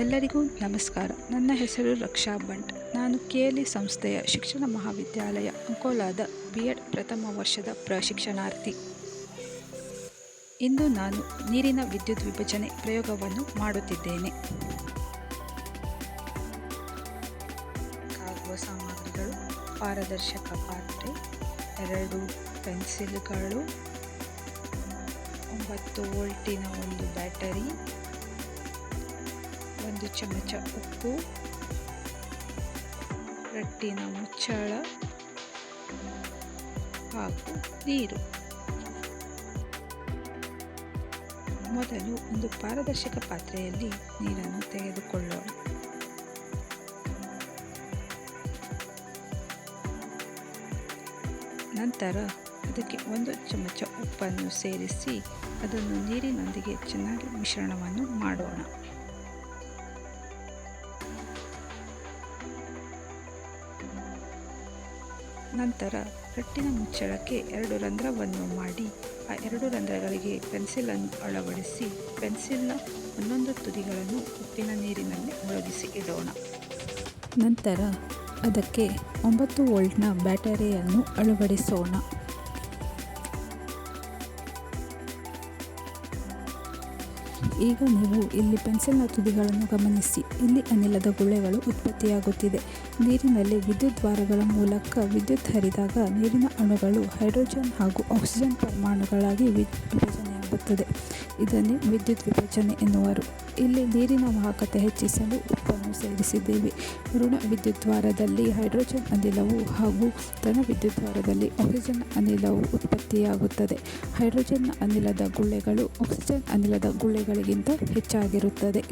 ಎಲ್ಲರಿಗೂ ನಮಸ್ಕಾರ. ನನ್ನ ಹೆಸರು ರಕ್ಷಾ ಬಂಟ್ ನಾನು ಕೆಎಲ್ಇ ಸಂಸ್ಥೆಯ ಶಿಕ್ಷಣ ಮಹಾವಿದ್ಯಾಲಯ ಅಂಕೋಲಾದ ಬಿ ಎಡ್ ಪ್ರಥಮ ವರ್ಷದ ಪ್ರಶಿಕ್ಷಣಾರ್ಥಿ. ಇಂದು ನಾನು ನೀರಿನ ವಿದ್ಯುತ್ ವಿಭಜನೆ ಪ್ರಯೋಗವನ್ನು ಮಾಡುತ್ತಿದ್ದೇನೆ. ಕಾಗುವ ಸಾಮಗ್ರಿಗಳು, ಪಾರದರ್ಶಕ ಪಾತ್ರೆ, ಎರಡು ಪೆನ್ಸಿಲ್ಗಳು, ಒಂಬತ್ತು ವೋಲ್ಟಿನ ಒಂದು ಬ್ಯಾಟರಿ ಒಂದು ಚಮಚ ಉಪ್ಪು, ರಟ್ಟಿನ ಮುಚ್ಚಳ ಹಾಗೂ ನೀರು. ಮೊದಲು ಒಂದು ಪಾರದರ್ಶಕ ಪಾತ್ರೆಯಲ್ಲಿ ನೀರನ್ನು ತೆಗೆದುಕೊಳ್ಳೋಣ. ನಂತರ ಅದಕ್ಕೆ ಒಂದು ಚಮಚ ಉಪ್ಪನ್ನು ಸೇರಿಸಿ, ಅದನ್ನು ನೀರಿನೊಂದಿಗೆ ಚೆನ್ನಾಗಿ ಮಿಶ್ರಣವನ್ನು ಮಾಡೋಣ. ನಂತರ ರಟ್ಟಿನ ಮುಚ್ಚಳಕ್ಕೆ ಎರಡು ರಂಧ್ರವನ್ನು ಮಾಡಿ, ಆ ಎರಡು ರಂಧ್ರಗಳಿಗೆ ಪೆನ್ಸಿಲನ್ನು ಅಳವಡಿಸಿ ಪೆನ್ಸಿಲ್ನ ಒಂದೊಂದು ತುದಿಗಳನ್ನು ಉಪ್ಪಿನ ನೀರಿನಲ್ಲಿ ಮುಳುಗಿಸಿ ಇಡೋಣ. ನಂತರ ಅದಕ್ಕೆ ಒಂಬತ್ತು ವೋಲ್ಟ್ನ ಬ್ಯಾಟರಿಯನ್ನು ಅಳವಡಿಸೋಣ. ಈಗ ನೀವು ಇಲ್ಲಿ ಪೆನ್ಸಿಲ್ನ ತುದಿಗಳನ್ನು ಗಮನಿಸಿ. ಇಲ್ಲಿ ಅನಿಲದ ಗುಳ್ಳೆಗಳು ಉತ್ಪತ್ತಿಯಾಗುತ್ತಿದೆ. ನೀರಿನಲ್ಲಿ ವಿದ್ಯುತ್ ದ್ವಾರಗಳ ಮೂಲಕ ವಿದ್ಯುತ್ ಹರಿದಾಗ ನೀರಿನ ಅಣುಗಳು ಹೈಡ್ರೋಜನ್ ಹಾಗೂ ಆಕ್ಸಿಜನ್ ಪರಮಾಣುಗಳಾಗಿ ವಿ- ವಿಭಜನೆಯಾಗುತ್ತದೆ ಇದನ್ನೇ ವಿದ್ಯುತ್ ವಿಭಜನೆ ಎನ್ನುವರು. ಇಲ್ಲಿ ನೀರಿನ ವಾಹಕತೆ ಹೆಚ್ಚಿಸಲು ಉಪ್ಪನ್ನು ಸೇರಿಸಿದ್ದೇವೆ. ಋಣ ವಿದ್ಯುತ್ ದ್ವಾರದಲ್ಲಿ ಹೈಡ್ರೋಜನ್ ಅನಿಲವು ಹಾಗೂ ಧನ ವಿದ್ಯುತ್ ದ್ವಾರದಲ್ಲಿ ಆಕ್ಸಿಜನ್ ಅನಿಲವು ಉತ್ಪತ್ತಿಯಾಗುತ್ತದೆ. ಹೈಡ್ರೋಜನ್ ಅನಿಲದ ಗುಳ್ಳೆಗಳು ಆಕ್ಸಿಜನ್ ಅನಿಲದ ಗುಳ್ಳೆಗಳಿಗಿಂತ ಹೆಚ್ಚಾಗಿರುತ್ತದೆ.